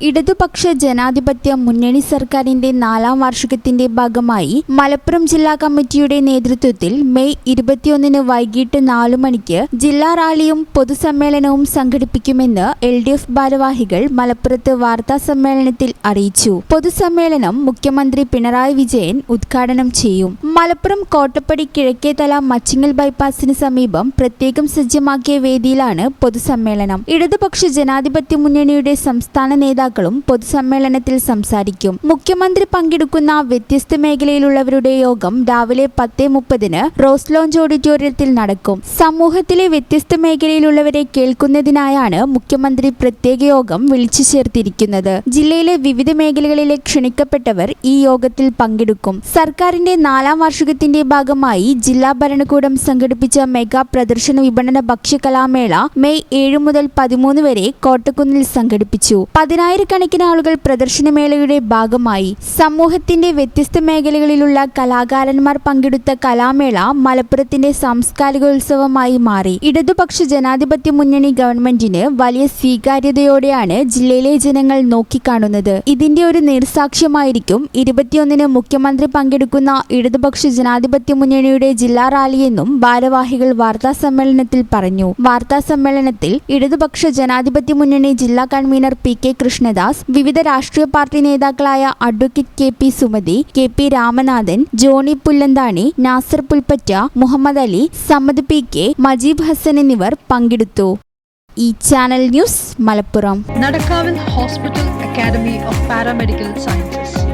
ഇടതുപക്ഷ ജനാധിപത്യ മുന്നണി സർക്കാരിന്റെ നാലാം വാർഷികത്തിന്റെ ഭാഗമായി മലപ്പുറം ജില്ലാ കമ്മിറ്റിയുടെ നേതൃത്വത്തിൽ മെയ് ഇരുപത്തിയൊന്നിന് വൈകിട്ട് നാലു മണിക്ക് ജില്ലാ റാലിയും പൊതുസമ്മേളനവും സംഘടിപ്പിക്കുമെന്ന് എൽ ഡി എഫ് ഭാരവാഹികൾ മലപ്പുറത്ത് വാർത്താ സമ്മേളനത്തിൽ അറിയിച്ചു. പൊതുസമ്മേളനം മുഖ്യമന്ത്രി പിണറായി വിജയൻ ഉദ്ഘാടനം ചെയ്യും. മലപ്പുറം കോട്ടപ്പടി കിഴക്കേതല മച്ചിങ്ങൽ ബൈപ്പാസിന് സമീപം പ്രത്യേകം സജ്ജമാക്കിയ വേദിയിലാണ് പൊതുസമ്മേളനം. ഇടതുപക്ഷ ജനാധിപത്യ മുന്നണിയുടെ സംസ്ഥാന നേതാക്കളും പൊതുസമ്മേളനത്തിൽ സംസാരിക്കും. മുഖ്യമന്ത്രി പങ്കെടുക്കുന്ന വ്യത്യസ്ത മേഖലയിലുള്ളവരുടെ യോഗം രാവിലെ പത്തേ മുപ്പതിന് റോസ് ലോഞ്ച് ഓഡിറ്റോറിയത്തിൽ നടക്കും. സമൂഹത്തിലെ വ്യത്യസ്ത മേഖലയിലുള്ളവരെ കേൾക്കുന്നതിനായാണ് മുഖ്യമന്ത്രി പ്രത്യേക യോഗം വിളിച്ചു ചേർത്തിരിക്കുന്നത്. ജില്ലയിലെ വിവിധ മേഖലകളിലെ ക്ഷണിക്കപ്പെട്ടവർ ഈ യോഗത്തിൽ പങ്കെടുക്കും. സർക്കാരിന്റെ നാലാം വാർഷികത്തിന്റെ ഭാഗമായി ജില്ലാ ഭരണകൂടം സംഘടിപ്പിച്ച മെഗാ പ്രദർശന വിപണന ഭക്ഷ്യകലാമേള മെയ് ഏഴ് മുതൽ പതിമൂന്ന് വരെ കോട്ടക്കുന്നിൽ സംഘടിപ്പിച്ചു. പതിനായിരക്കണക്കിന് ആളുകൾ പ്രദർശനമേളയുടെ ഭാഗമായി സമൂഹത്തിന്റെ വ്യത്യസ്ത മേഖലകളിലുള്ള കലാകാരന്മാർ പങ്കെടുത്ത കലാമേള മലപ്പുറത്തിന്റെ സാംസ്കാരികോത്സവമായി മാറി. ഇടതുപക്ഷ ജനാധിപത്യ മുന്നണി ഗവൺമെന്റിന് വലിയ സ്വീകാര്യതയോടെയാണ് ജില്ലയിലെ ജനങ്ങൾ നോക്കിക്കാണുന്നത്. ഇതിന്റെ ഒരു നിർസാക്ഷ്യമായിരിക്കും ഇരുപത്തിയൊന്നിന് മുഖ്യമന്ത്രി പങ്കെടുക്കുന്ന ഇടതുപക്ഷ ജനാധിപത്യ മുന്നണിയുടെ ജില്ലാ റാലിയെന്നും ഭാരവാഹികൾ വാർത്താ സമ്മേളനത്തിൽ പറഞ്ഞു. വാർത്താ സമ്മേളനത്തിൽ ഇടതുപക്ഷ ജനാധിപത്യ മുന്നണി ജില്ലാ കൺവീനർ പി കെ കൃഷ്ണദാസ് വിവിധ രാഷ്ട്രീയ പാർട്ടി നേതാക്കളായ advocate K P Sumathi K P Ramanathan Johny Pullanthani Nasar Pulpatta Muhammad Ali Sammad P K Majeeb Hasan എന്നിവർ പങ്കെടുത്തു. ഈ channel news Malappuram. നടക്കാവിൽ hospital academy of paramedical sciences.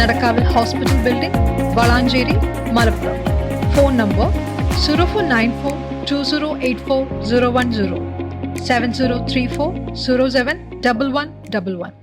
നടക്കാവിൽ hospital building Valanchery Malappuram. Phone number zero four nine four two zero eight four zero one zero. 7034 07 1111.